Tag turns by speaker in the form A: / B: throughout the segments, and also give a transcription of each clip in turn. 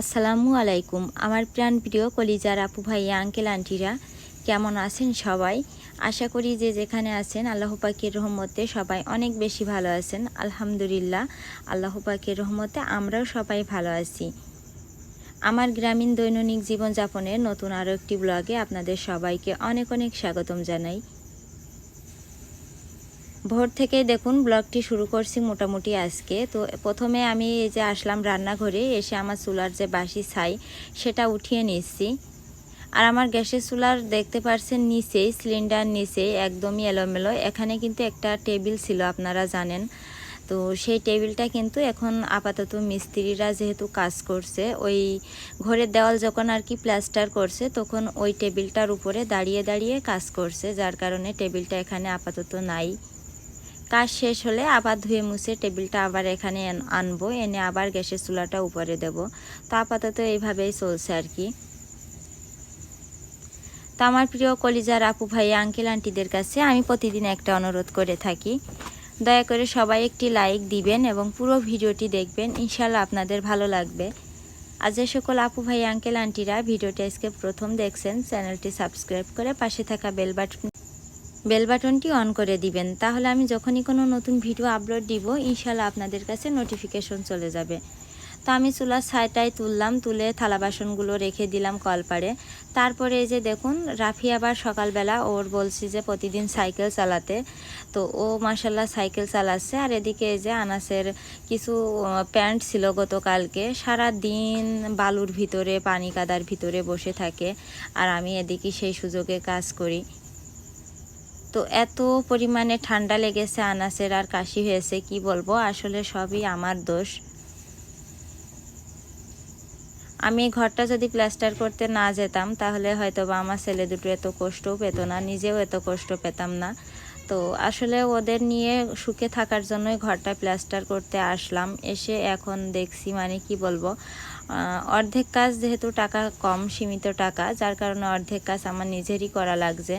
A: আসসালামু আলাইকুম। আমার প্রাণ প্রিয় কলিজার আপু ভাই আঙ্কেল, আন্টিরা, কেমন আছেন সবাই? আশা করি যে যেখানে আছেন, আল্লাহ পাকের রহমতে সবাই অনেক বেশি ভালো আছেন। আলহামদুলিল্লাহ, আল্লাহ পাকের রহমতে আমরাও সবাই ভালো আছি। আমার গ্রামীণ দৈনন্দিন জীবনযাপনের নতুন আরও একটি ব্লগে আপনাদের সবাইকে অনেক অনেক স্বাগতম জানাই। ভোর থেকে দেখুন ব্লগটি শুরু করছি মোটামুটি আজকে। তো প্রথমে আমি এই যে আসলাম রান্নাঘরে, এসে আমার চুলার যে বাসি ছাই, সেটা উঠিয়ে নিচ্ছি। আর আমার গ্যাসের চুলার দেখতে পারছেন নিচেই সিলিন্ডার নিচেই একদমই এলোমেলো। এখানে কিন্তু একটা টেবিল ছিল, আপনারা জানেন। তো সেই টেবিলটা কিন্তু এখন আপাতত মিস্ত্রিরা যেহেতু কাজ করছে, ওই ঘরের দেওয়াল যখন আর কি প্লাস্টার করছে, তখন ওই টেবিলটার উপরে দাঁড়িয়ে দাঁড়িয়ে কাজ করছে, যার কারণে টেবিলটা এখানে আপাতত নাই। কাজ শেষ হলে আবার ধুয়ে মুছে টেবিলটা আবার এখানে আনব, এনে আবার গ্যাসের চুলাটা উপরে দেব। তো আপাতত এইভাবেই চলছে আর কি। তো আমার প্রিয় কলিজার আপু ভাই, আঙ্কেল, আন্টিদের কাছে আমি প্রতিদিন একটা অনুরোধ করে থাকি। দয়া করে সবাই একটি লাইক দিবেন এবং পুরো ভিডিওটি দেখবেন। ইনশাল্লাহ আপনাদের ভালো লাগবে। আর যে সকল আপু ভাই, আঙ্কেল, আন্টিরা ভিডিওটি আজকে প্রথম দেখছেন, চ্যানেলটি সাবস্ক্রাইব করে পাশে থাকা বেল বাটন বেল বাটনটি অন করে দিবেন। তাহলে আমি যখনই কোনো নতুন ভিডিও আপলোড দিব ইনশাল্লাহ আপনাদের কাছে নোটিফিকেশন চলে যাবে। তো আমি চুলার ছাইটাই তুললাম, তুলে থালা বাসনগুলো রেখে দিলাম কলপাড়ে তারপরে এই যে দেখুন, রাফি আবার সকালবেলা ওর বলছি যে প্রতিদিন সাইকেল চালাতে। তো ও মাসাল্লাহ সাইকেল চালাচ্ছে। আর এদিকে এই যে আনাসের কিছু প্যান্ট ছিল গতকালকে। সারা দিন বালুর ভিতরে, পানি কাদার ভিতরে বসে থাকে। আর আমি এদিকে সেই সুযোগে কাজ করি। তো এত পরিমাণে ঠান্ডা লেগেছে, আনাসের আর কাশি হয়েছে, কি বলব? আসলে সবই আমার দোষ। আমি ঘরটা যদি প্লাস্টার করতে না যেতাম, তাহলে হয়তো বা আমার ছেলে দুটো এত কষ্টও পেত না, নিজেও এত কষ্ট পেতাম না। তো আসলে ওদের নিয়ে সুখে থাকার জন্যই ঘরটা প্লাস্টার করতে আসলাম। এসে এখন দেখছি মানে কি বলব অর্ধেক কাজ যেহেতু টাকা কম সীমিত টাকা, যার কারণে অর্ধেক কাজ আমার নিজেরই করা লাগছে।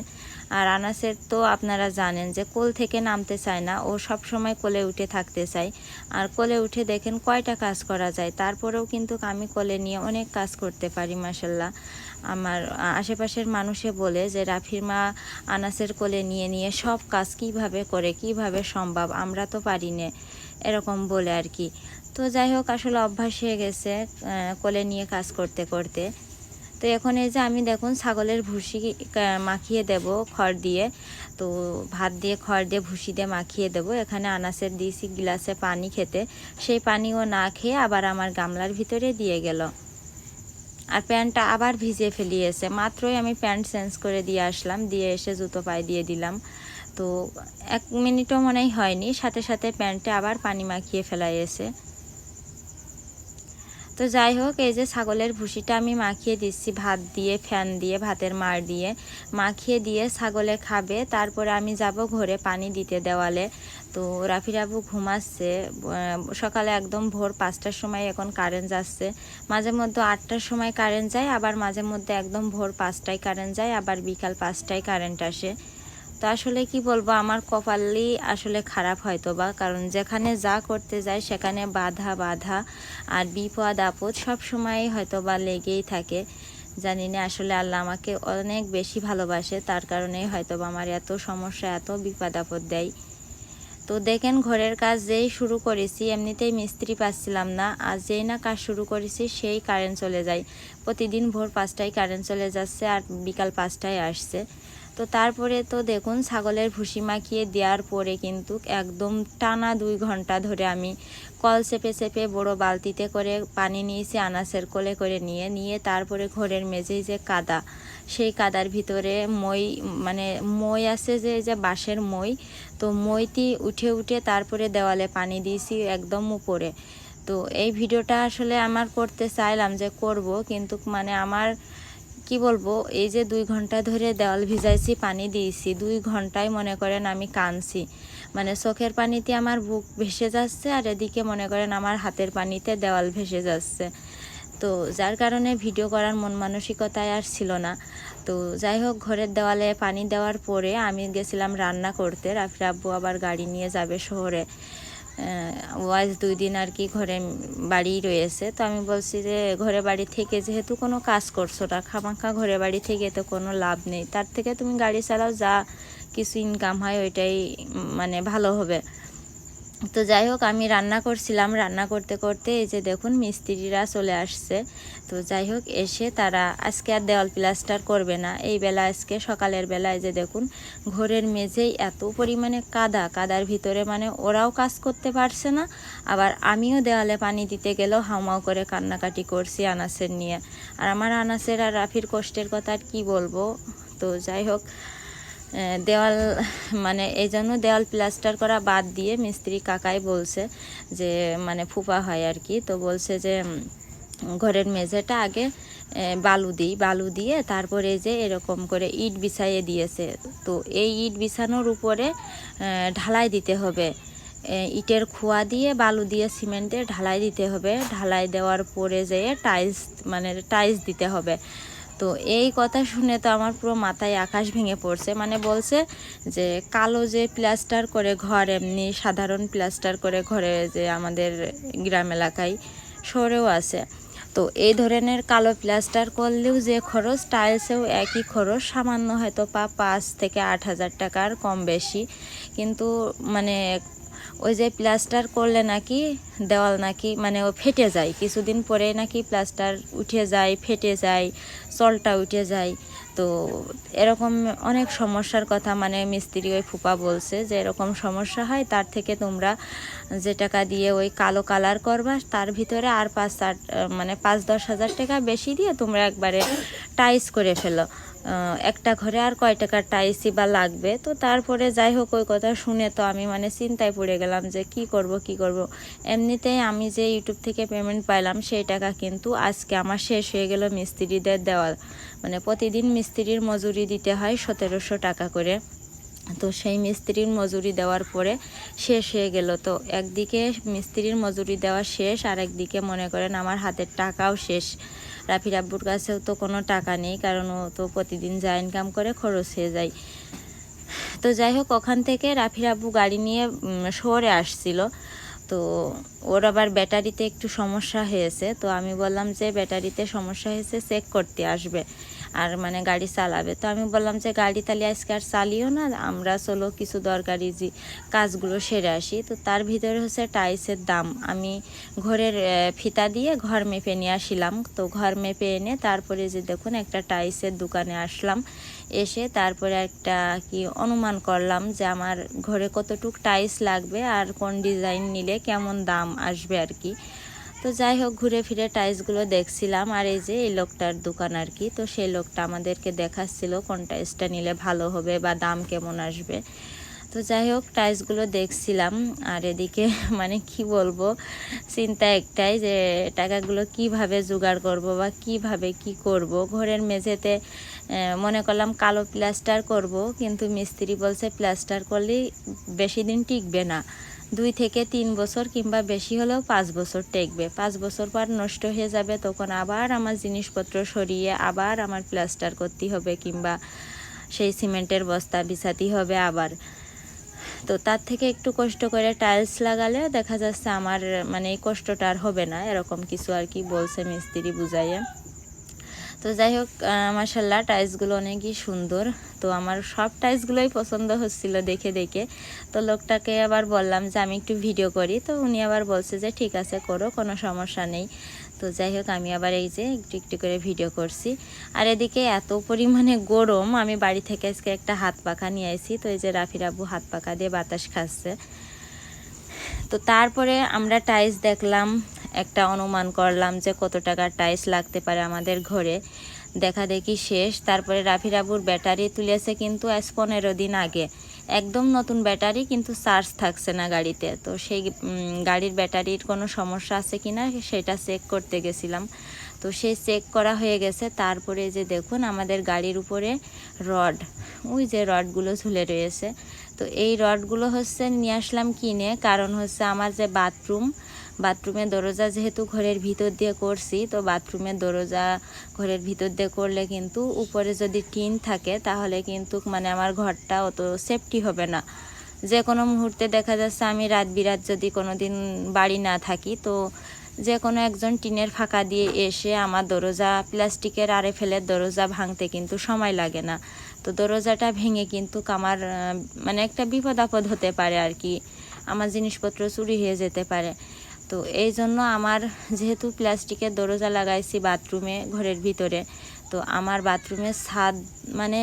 A: আর আনাসের তো আপনারা জানেন যে কোল থেকে নামতে চায় না, ও সব সময় কোলে উঠে থাকতে চায়। আর কোলে উঠে দেখেন কয়টা কাজ করা যায়, তারপরেও কিন্তু আমি কোলে নিয়ে অনেক কাজ করতে পারি মাসাল্লাহ আমার আশেপাশের মানুষে বলে যে, রাফির মা আনাসের কোলে নিয়ে নিয়ে সব কাজ কীভাবে করে, কীভাবে সম্ভব? আমরা তো পারি না। এরকম বলে আর কি। তো যাই হোক, আসলে অভ্যাস হয়ে গেছে কোলে নিয়ে কাজ করতে করতে। তো এখন এই যে আমি দেখুন, ছাগলের ভুসি মাখিয়ে দেব, খড় দিয়ে। তো ভাত দিয়ে, খড় দিয়ে, ভুসি দিয়ে মাখিয়ে দেব। এখানে আনাসের দিয়েছি গ্লাসে পানি খেতে। সেই পানিও না খেয়ে আবার আমার গামলার ভিতরে দিয়ে গেল। আর প্যান্টটা আবার ভিজে ফেলিয়েছে। মাত্রই আমি প্যান্ট চেঞ্জ করে দিয়ে আসলাম, দিয়ে এসে জুতো পায়ে দিয়ে দিলাম। তো এক মিনিটও মনে হয় হয়নি, সাথে সাথে প্যান্টে আবার পানি মাখিয়ে ফেলাইয়েছে। তো যাই হোক, এই যে ছাগলের ভুসিটা আমি মাখিয়ে দিচ্ছি, ভাত দিয়ে, ফ্যান দিয়ে, ভাতের মার দিয়ে। মাখিয়ে দিয়ে ছাগলে খাবে, তারপরে আমি যাব ঘরে পানি দিতে দেওয়ালে। তো রাফির ঘুমাচ্ছে সকালে একদম ভোর পাঁচটার সময় এখন কারেন্ট যাচ্ছে। মাঝে মধ্যে আটটার সময় কারেন্ট যায়, আবার মাঝে মধ্যে একদম ভোর পাঁচটায় কারেন্ট যায়, আবার বিকাল পাঁচটায় কারেন্ট আসে। তো আসলে কি বলব, আমার কপালই আসলে খারাপ হয়তো বা কারণ যেখানে যা করতে যায় সেখানে বাধা বাধা আর বিপদ, আপদ সব সময় হয়তো বা লেগেই থাকে। জানি না আসলে আল্লাহ আমাকে অনেক বেশি ভালোবাসে, তার কারণে হয়তো বা আমার এত সমস্যা, এত বিপদ, আপদ দেয়। তো দেখেন ঘরের কাজ যেই শুরু করেছি, এমনিতেই মিস্ত্রি পাচ্ছিলাম না। আর যেই না কাজ শুরু করেছি, সেই কারেন্ট চলে যায়। প্রতিদিন ভোর পাঁচটায় কারেন্ট চলে যাচ্ছে আর বিকাল পাঁচটায় আসছে। তো তারপরে তো দেখুন, ছাগলের ভুসি মাখিয়ে দেওয়ার পরে কিন্তু একদম টানা দুই ঘণ্টা ধরে আমি কল চেপে চেপে বড় বালতিতে করে পানি নিয়েছি আনাসের কোলে করে নিয়ে নিয়ে তারপরে ঘরের মেঝেই যে কাদা, সেই কাদার ভিতরে মই মানে মই আছে যে যে বাঁশের মই, তো মইটি উঠে উঠে তারপরে দেওয়ালে পানি দিয়েছি একদম উপরে। তো এই ভিডিওটা আসলে আমার করতে চাইলাম যে করব, কিন্তু মানে আমার কি বলব, এই যে দুই ঘণ্টা ধরে দেওয়াল ভিজাইছি, পানি দিয়েছি, দুই ঘন্টায় মনে করেন আমি কানছি মানে চোখের পানিতে আমার বুক ভেসে যাচ্ছে আর এদিকে মনে করেন আমার হাতের পানিতে দেওয়াল ভেসে যাচ্ছে। তো যার কারণে ভিডিও করার মন মানসিকতায় আর ছিল না। তো যাই হোক, ঘরের দেওয়ালে পানি দেওয়ার পরে আমি গেছিলাম রান্না করতে। রাফি আব্বু আবার গাড়ি নিয়ে যাবে শহরে। ওয়াইজ দুই দিন আর কি ঘরে বাড়ি রয়েছে। তো আমি বলছি যে, ঘরে বাড়ি থেকে যেহেতু কোনো কাজ করছ না, খামাখা ঘরে বাড়ি থেকে তো কোনো লাভ নেই। তার থেকে তুমি গাড়ি চালাও, যা কিছু ইনকাম হয় ওইটাই মানে ভালো হবে। তো যাই হোক, আমি রান্না করছিলাম। রান্না করতে করতে এই যে দেখুন, মিস্ত্রিরা চলে আসছে। তো যাই হোক, এসে তারা আজকে আর দেওয়াল প্লাস্টার করবে না। এই বেলা আজকে সকালের বেলায় যে দেখুন, ঘরের মেঝেই এত পরিমাণে কাদা। কাদার ভিতরে মানে ওরাও কাজ করতে পারছে না। আবার আমিও দেওয়ালে পানি দিতে গেলেও হাউমাউ করে কান্নাকাটি করছি আনাসের নিয়ে। আর আমার আনাসের আর রাফির কষ্টের কথা আর কী বলব? তো যাই হোক দেওয়াল মানে এই জন্য দেওয়াল প্লাস্টার করা বাদ দিয়ে মিস্ত্রি কাকাই বলছে যে মানে ফুপা হয় আর কি, তো বলছে যে ঘরের মেঝেটা আগে বালু দিই, বালু দিয়ে তারপরে যে এরকম করে ইট বিছাইয়ে দিয়েছে। তো এই ইট বিছানোর উপরে ঢালাই দিতে হবে। ইটের খোয়া দিয়ে বালু দিয়ে সিমেন্টে ঢালাই দিতে হবে। ঢালাই দেওয়ার পরে যেয়ে টাইলস মানে টাইলস দিতে হবে। তো এই কথা শুনে তো আমার পুরো মাথায় আকাশ ভেঙে পড়ছে। মানে বলছে যে কালো যে প্লাস্টার করে ঘর, এমনি সাধারণ প্লাস্টার করে ঘরে যে আমাদের গ্রাম এলাকায় শহরেও আছে। তো এই ধরনের কালো প্লাস্টার করলেও যে খরচ, টাইলসেও একই খরচ। সামান্য হয়তো পা পাঁচ থেকে আট হাজার টাকার কম বেশি। কিন্তু মানে ওই যে প্লাস্টার করলে নাকি দেওয়াল নাকি মানে ও ফেটে যায়। কিছুদিন পরে নাকি প্লাস্টার উঠে যায়, ফেটে যায়, চলটা উঠে যায়। তো এরকম অনেক সমস্যার কথা মানে মিস্ত্রি ওই ফুপা বলছে যে এরকম সমস্যা হয়, তার থেকে তোমরা যে টাকা দিয়ে ওই কালো কালার করবা, তার ভিতরে আর পাঁচ মানে পাঁচ দশ হাজার টাকা বেশি দিয়ে তোমরা একবারে টাইস করে ফেলো। একটা ঘরে আর কয় টাকার টাইসি বা লাগবে? তো তারপরে যাই হোক, ওই কথা শুনে তো আমি মানে চিন্তায় পড়ে গেলাম যে কি করব কি করব। এমনিতেই আমি যে ইউটিউব থেকে পেমেন্ট পাইলাম, সেই টাকা কিন্তু আজকে আমার শেষ হয়ে গেল মিস্ত্রিদের দেওয়া মানে প্রতিদিন মিস্ত্রির মজুরি দিতে হয় সতেরোশো টাকা করে। তো সেই মিস্ত্রির মজুরি দেওয়ার পরে শেষ হয়ে গেল। তো একদিকে মিস্ত্রির মজুরি দেওয়া শেষ আর একদিকে মনে করেন আমার হাতের টাকাও শেষ। রাফির আব্বুর কাছেও তো কোনো টাকা নেই, কারণ ও তো প্রতিদিন যা ইনকাম করে খরচ হয়ে যায়। তো যাই হোক, ওখান থেকে রাফির আব্বু গাড়ি নিয়ে শহরে আসছিল। তো ওর আবার ব্যাটারিতে একটু সমস্যা হয়েছে। তো আমি বললাম যে, ব্যাটারিতে সমস্যা হয়েছে চেক করতে আসবে। আর মানে গাড়ি চালাবে। তো আমি বললাম যে, গাড়ি তাহলে আজকে আর চালিও না, আমরা চলো কিছু দরকারি যে কাজগুলো সেরে আসি। তো তার ভিতরে হচ্ছে টাইসের দাম। আমি ঘরের ফিতা দিয়ে ঘর মেপে নিয়ে আসিলাম। তো ঘর মেপে এনে তারপরে যে দেখুন একটা টাইসের দোকানে আসলাম। এসে তারপরে একটা কি অনুমান করলাম যে, আমার ঘরে কতটুক টাইলস লাগবে আর কোন ডিজাইন নিলে কেমন দাম আসবে আর কি? তো যাই হোক, ঘুরে ফিরে টাইলসগুলো দেখছিলাম। আর এই যে এই লোকটার দোকান আর কি, তো সেই লোকটা আমাদেরকে দেখাচ্ছিল কোন টাইলসটা নিলে ভালো হবে বা দাম কেমন আসবে। তো যাই হোক টাইলসগুলো দেখছিলাম। আর এদিকে মানে কি বলব, চিন্তা একটাই যে টাকাগুলো কীভাবে জোগাড় করব বা কীভাবে কি করব। ঘরের মেঝেতে মনে করলাম কালো প্লাস্টার করব, কিন্তু মিস্ত্রি বলছে প্লাস্টার করলেই বেশি দিন টিকবে না। দুই থেকে তিন বছর কিংবা বেশি হলেও পাঁচ বছর টেকবে। পাঁচ বছর পর নষ্ট হয়ে যাবে, তখন আবার আমার জিনিসপত্র সরিয়ে আবার আমার প্লাস্টার করতে হবে কিংবা সেই সিমেন্টের বস্তা বিছাতে হবে আবার। তো তার থেকে একটু কষ্ট করে টাইলস লাগালে দেখা যাচ্ছে আমার মানে কষ্টটা আর হবে না, এরকম কিছু আর কি বলছে মিস্ত্রি বুঝাইয়ে। তো যাই হোক মাসাল্লাহ টাইলসগুলো অনেকই সুন্দর। তো আমার সব টাইলসগুলোই পছন্দ হচ্ছিল দেখে দেখে। তো লোকটাকে আবার বললাম যে, আমি একটু ভিডিও করি। তো উনি আবার বলছে যে, ঠিক আছে, করো, কোনো সমস্যা নেই। তো যাই হোক, আমি আবার এই যে একটু একটু করে ভিডিও করছি। আর এদিকে এত পরিমাণে গরম, আমি বাড়ি থেকে আজকে একটা হাত পাখা নিয়ে আসি তো এই যে রাফির আব্বু হাত পাখা দিয়ে বাতাস খাচ্ছে। তো তারপরে আমরা টাইলস দেখলাম। একটা অনুমান করলাম যে কত টাকার টাইলস লাগতে পারে আমাদের ঘরে। দেখা দেখি শেষ। তারপরে রাফির আবুর ব্যাটারি তুলেছে কিন্তু আজ পনেরো দিন আগে। একদম নতুন ব্যাটারি কিন্তু চার্জ থাকছে না গাড়িতে। তো সেই গাড়ির ব্যাটারির কোনো সমস্যা আছে কি না সেটা চেক করতে গেছিলাম। তো সেই চেক করা হয়ে গেছে। তারপরে যে দেখুন আমাদের গাড়ির উপরে রড ওই যে রডগুলো ঝুলে রয়েছে। তো এই রডগুলো হচ্ছে নিয়ে আসলাম কিনে। কারণ হচ্ছে আমার যে বাথরুম বাথরুমের দরজা যেহেতু ঘরের ভিতর দিয়ে করছি, তো বাথরুমের দরজা ঘরের ভিতর দিয়ে করলে কিন্তু উপরে যদি টিন থাকে তাহলে কিন্তু মানে আমার ঘরটা অত সেফটি হবে না। যে কোনো মুহূর্তে দেখা যাচ্ছে আমি রাত বিরাত যদি কোনো দিন বাড়ি না থাকি, তো যে কোনো একজন টিনের ফাঁকা দিয়ে এসে আমার দরজা প্লাস্টিকের আরে ফেলে দরজা ভাঙতে কিন্তু সময় লাগে না। তো দরজাটা ভেঙে কিন্তু আমার মানে একটা বিপদ আপদ হতে পারে আর কি। আমার জিনিসপত্র চুরি হয়ে যেতে পারে। তো এই জন্য আমার যেহেতু প্লাস্টিকের দরজা লাগাইছি বাথরুমে, ঘরের ভিতরে, তো আমার বাথরুমের ছাদ মানে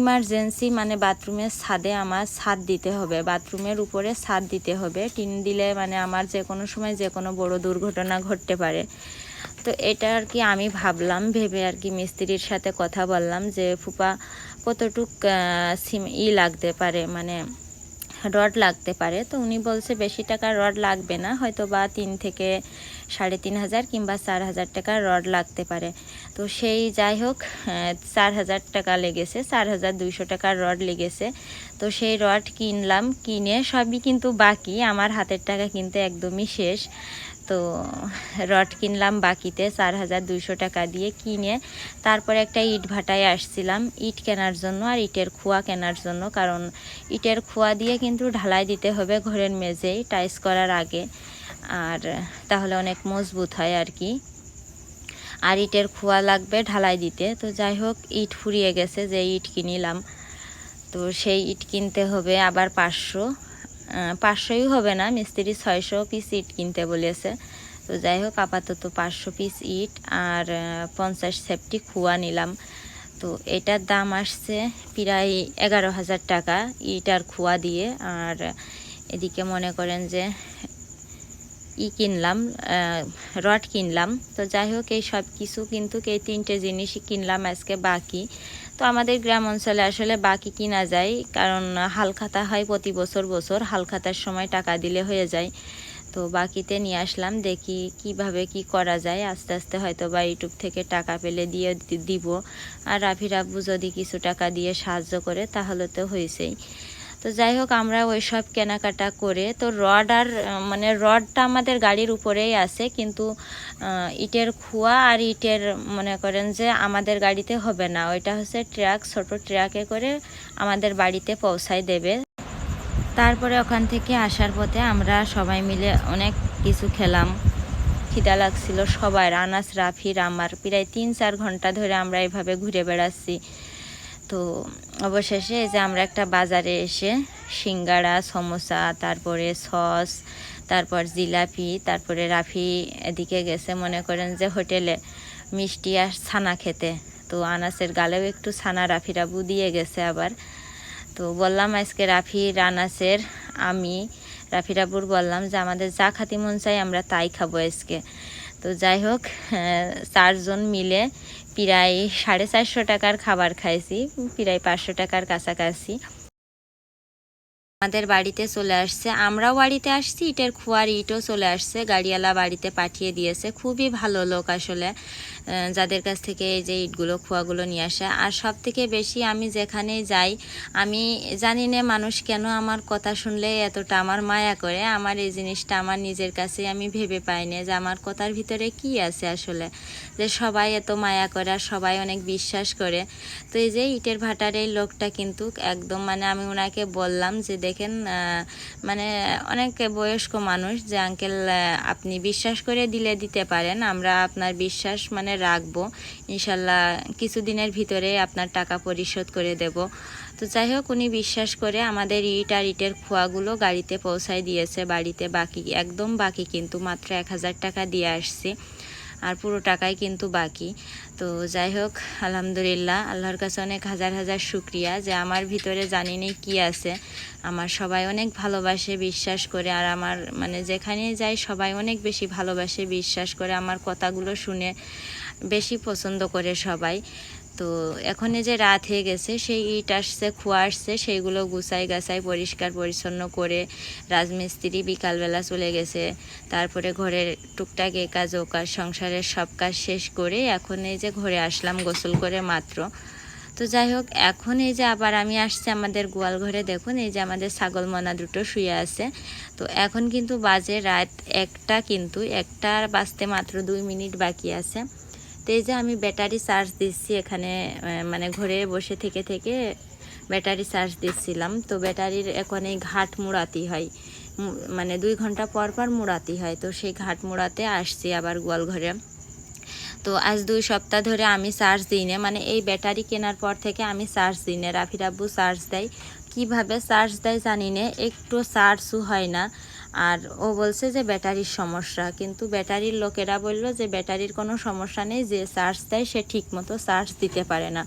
A: ইমার্জেন্সি মানে বাথরুমের ছাদে আমার ছাদ দিতে হবে। বাথরুমের উপরে ছাদ দিতে হবে। টিন দিলে মানে আমার যে কোনো সময় যে কোনো বড় দুর্ঘটনা ঘটতে পারে। তো এটা আর কি আমি ভাবলাম, ভেবে আর কি মিস্ত্রির সাথে কথা বললাম যে ফুপা কতটুক সিম ই লাগতে পারে। মানে রড লাগতে পারে। তো উনি বলছে বেশি টাকার রড লাগবে না হয়তো বা তিন থেকে সাড়ে তিন হাজার কিংবা চার হাজার টাকার রড লাগতে পারে। তো সেই যাই হোক চার হাজার টাকা লেগেছে, চার হাজার দুইশো টাকার রড লেগেছে। তো সেই রড কিনলাম, কিনে সবই কিন্তু বাকি, আমার হাতের টাকা কিন্তু একদমই শেষ। তো রড কিনলাম বাকিতে, চার হাজার দুইশো টাকা দিয়ে কিনে। তারপরে একটা ইট ভাটায় আসছিলাম, ইট কেনার জন্য আর ইটের খোয়া কেনার জন্য, কারণ ইটের খোয়া দিয়ে কিন্তু ঢালাই দিতে হবে ঘরের মেঝেই টাইস করার আগে। আর তাহলে অনেক মজবুত হয় আর কি। আর ইটের খোয়া লাগবে ঢালাই দিতে। তো যাই হোক, ইট ফুরিয়ে গেছে যে ইট কিনিলাম। তো সেই ইট কিনতে হবে আবার পাঁচশো। পাঁচশোই হবে না, মিস্ত্রি ছয়শো পিস ইট কিনতে বলেছে। তো যাই হোক, আপাতত পাঁচশো পিস ইট আর পঞ্চাশ সেফটি খুয়া নিলাম। তো এটার দাম আসছে প্রায় এগারো হাজার টাকা ইট আর খোয়া দিয়ে। আর এদিকে মনে করেন যে ই কিনলাম রড কিনলাম। তো যাই হোক, এই সব কিছু কিন্তু এই তিনটে জিনিসই কিনলাম, আজকে বাকি। তো আমাদের গ্রাম অঞ্চলে আসলে বাকি কিনা যায়, কারণ হালখাতা হয় প্রতি বছর বছর হালখাতার সময় টাকা দিলে হয়ে যায়। তো বাকিতে নিয়ে আসলাম, দেখি কীভাবে কি করা যায়। আস্তে আস্তে হয়তো বা ইউটিউব থেকে টাকা পেলে দিয়ে দিব। আর রাফি রাব্বু যদি কিছু টাকা দিয়ে সাহায্য করে, তাহলে তো হয়েছেই। তো যাই হোক, আমরা ওই সব কেনাকাটা করে, তো রড আর মানে রডটা আমাদের গাড়ির উপরেই আছে, কিন্তু ইটের খোয়া আর ইটের, মনে করেন যে আমাদের গাড়িতে হবে না। ওইটা হচ্ছে ট্রাক, ছোট ট্রাকে করে আমাদের বাড়িতে পৌঁছায় দেবে। তারপরে ওখান থেকে আসার পথে আমরা সবাই মিলে অনেক কিছু খেলাম। খিদা লাগছিল সবাই আনাস রাফির আমার প্রায় তিন চার ঘণ্টা ধরে আমরা এভাবে ঘুরে বেড়াচ্ছি। তো অবশেষে যে আমরা একটা বাজারে এসে সিঙ্গাড়া সমোসা, তারপরে সস, তারপর জিলাপি, তারপরে রাফি এদিকে গেছে মনে করেন যে হোটেলে মিষ্টি আর ছানা খেতে। তো আনাসের গালেও একটু ছানা রাফি রাবু দিয়ে গেছে আবার। তো বললাম আজকে রাফি রানাসের আমি, রাফি রাবুর বললাম যে আমাদের যা খাতি মন চাই আমরা তাই খাব আজকে। তো যাই হোক আহ, চারজন মিলে প্রায় সাড়ে চারশো টাকার খাবার খাইছি প্রায় পাঁচশো টাকার কাছাকাছি। আমাদের বাড়িতে চলে আসছে আমরাও বাড়িতে আসছি ইটের খোয়ার ইটও চলে আসছে গাড়িওয়ালা বাড়িতে পাঠিয়ে দিয়েছে। খুবই ভালো লোক আসলে। যাদের কাছ থেকে এই যে ইটগুলো, খোয়াগুলো নিয়ে আসে। আর সব থেকে বেশি আমি যেখানে যাই, আমি জানি না মানুষ কেন আমার কথা শুনলে এতটা আমার মায়া করে। আমার এই জিনিসটা আমার নিজের কাছে আমি ভেবে পাই না যে আমার কথার ভিতরে কি আছে আসলে। যে সবাই এত মায়া করে আর সবাই অনেক বিশ্বাস করে। তো এই যে ইটের ভাটার এই লোকটা কিন্তু একদম মানে আমি ওনাকে বললাম যে, দেখেন মানে অনেক বয়স্ক মানুষ যে আঙ্কেল আপনি বিশ্বাস করে দিলে দিতে পারেন। আমরা আপনার বিশ্বাস মানে রাখব। ইনশাল্লাহ কিছুদিনের ভিতরে আপনার টাকা পরিশোধ করে দেব। তো যাই হোক, উনি বিশ্বাস করে আমাদের ইট আর ইটের খোয়াগুলো গাড়িতে পৌঁছায় দিয়েছে, বাড়িতে বাকি, একদম বাকি কিন্তু, মাত্র এক হাজার টাকা দিয়ে আসছি। আর পুরো টাকাই কিন্তু বাকি। তো যাই হোক, আলহামদুলিল্লাহ, আল্লাহর কাছে অনেক হাজার হাজার শুক্রিয়া যে আমার ভিতরে জানি নেই কী আছে। আমার সবাই অনেক ভালোবাসে, বিশ্বাস করে, আর আমার মানে যেখানেই যাই সবাই অনেক বেশি ভালোবাসে, বিশ্বাস করে, আমার কথাগুলো শুনে। বেশি পছন্দ করে সবাই। তো এখন যে রাত হয়ে গেছে, সেই ইট আসছে, খোয়া আসছে, সেইগুলো গুছাই গাছাই পরিষ্কার পরিচ্ছন্ন করে রাজমিস্ত্রি বিকালবেলা চলে গেছে। তারপরে ঘরের টুকটাক এ কাজ, ও কাজ, সংসারের সব কাজ শেষ করে এখন এই যে ঘরে আসলাম গোসল করে মাত্র। তো যাই হোক, এখন এই যে আবার আমি আসছি আমাদের গোয়াল ঘরে, দেখুন এই যে আমাদের ছাগল মনা দুটো শুয়ে আছে। তো এখন কিন্তু বাজে রাত একটা কিন্তু, একটা বাজতে মাত্র দুই মিনিট বাকি আছে। তো এই যে আমি ব্যাটারি চার্জ দিচ্ছি এখানে মানে ঘরে বসে থেকে থেকে ব্যাটারি চার্জ দিচ্ছিলাম। তো ব্যাটারির এখন এই ঘাট মুড়াতে হয়। মানে দুই ঘণ্টা পর পর মুড়াতে হয়। তো সেই ঘাট মুড়াতে আসছি আবার গোয়াল ঘরে তো আজ দুই সপ্তাহ ধরে আমি চার্জ দিই না। মানে এই ব্যাটারি কেনার পর থেকে আমি চার্জ দিই না। রাফি রাব্বু চার্জ দেয়। কীভাবে চার্জ দেয় জানি না। একটু চার্জও হয় না। আর ও বলছে যে ব্যাটারির সমস্যা, কিন্তু ব্যাটারির লোকেরা বলল যে ব্যাটারির কোনো সমস্যা নেই, যে চার্জ দেয় সে ঠিক মতো চার্জ দিতে পারে না।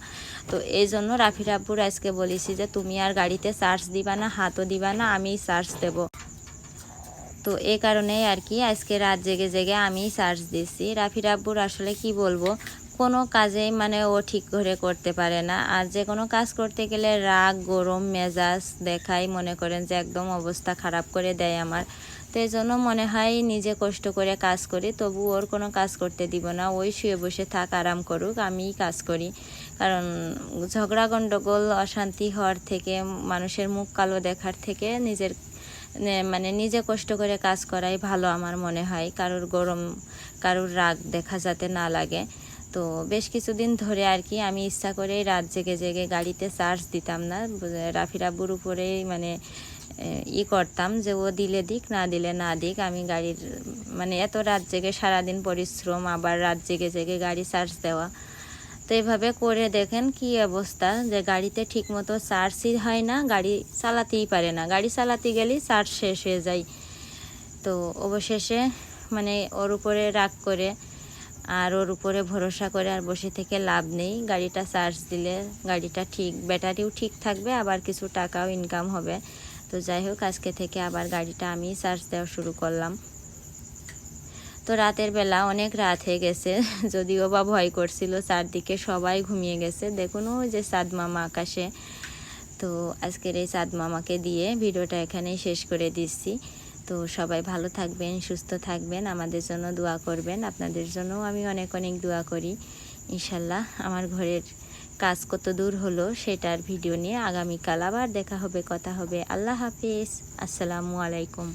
A: তো এই জন্য রাফি রাব্বুর আজকে বলেছি যে, তুমি আর গাড়িতে চার্জ দিবা না, হাতও দিবা না আমি চার্জ দেবো। তো এই কারণেই আর কি আজকে রাত জেগে জেগে আমি চার্জ দিচ্ছি রাফি রাব্বুর আসলে কি বলব কোনো কাজেই মানে ও ঠিক করে করতে পারে না। আর যে কোনো কাজ করতে গেলে রাগ, গরম, মেজাজ দেখাই মনে করেন যে একদম অবস্থা খারাপ করে দেয় আমার। তো এই জন্য মনে হয় নিজে কষ্ট করে কাজ করি, তবু ওর কোনো কাজ করতে দিব না। ওই শুয়ে বসে থাক, আরাম করুক, আমিই কাজ করি। কারণ ঝগড়া গণ্ডগোল অশান্তি হওয়ার থেকে, মানুষের মুখ কালো দেখার থেকে নিজের মানে নিজে কষ্ট করে কাজ করাই ভালো আমার মনে হয়। কারোর গরম, কারোর রাগ দেখা যাতে না লাগে। তো বেশ কিছুদিন ধরে আর কি আমি ইচ্ছা করেই রাত জেগে জেগে গাড়িতে চার্জ দিতাম না। বুঝে- রাফি রাব্বুর উপরেই মানে ই করতাম যে ও দিলে দিক, না দিলে না দিক। আমি গাড়ির মানে এত রাত জেগে সারাদিন পরিশ্রম, আবার রাত জেগে জেগে গাড়ি চার্জ দেওয়া। তো এভাবে করে দেখেন কি অবস্থা, যে গাড়িতে ঠিকমতো চার্জই হয় না, গাড়ি চালাতেই পারে না। গাড়ি চালাতে গেলেই চার্জ শেষ হয়ে যায়। তো অবশেষে মানে ওর উপরে রাগ করে আর ওর উপরে ভরসা করে আর বসে থেকে লাভ নেই। গাড়িটা চার্জ দিলে গাড়িটা ঠিক, ব্যাটারিও ঠিক থাকবে, আবার কিছু টাকাও ইনকাম হবে। তো যাই হোক, আজকে থেকে আবার গাড়িটা আমি চার্জ দেওয়া শুরু করলাম। তো রাতের বেলা অনেক রাত হয়ে গেছে, যদিও বা ভয় করছিল, চারদিকে সবাই ঘুমিয়ে গেছে। দেখুন ওই যে চাঁদ মামা আকাশে। তো আজকের এই সাদ মামাকে দিয়ে ভিডিওটা এখানেই শেষ করে দিচ্ছি। তো সবাই ভালো থাকবেন, সুস্থ থাকবেন, আমাদের জন্য দোয়া করবেন। আপনাদের জন্যও আমি অনেক অনেক দোয়া করি। ইনশাল্লাহ আমার ঘরের কাজ কত দূর হলো সেটার ভিডিও নিয়ে আগামীকাল আবার দেখা হবে, কথা হবে। আল্লাহ হাফিজ। আসসালামু আলাইকুম।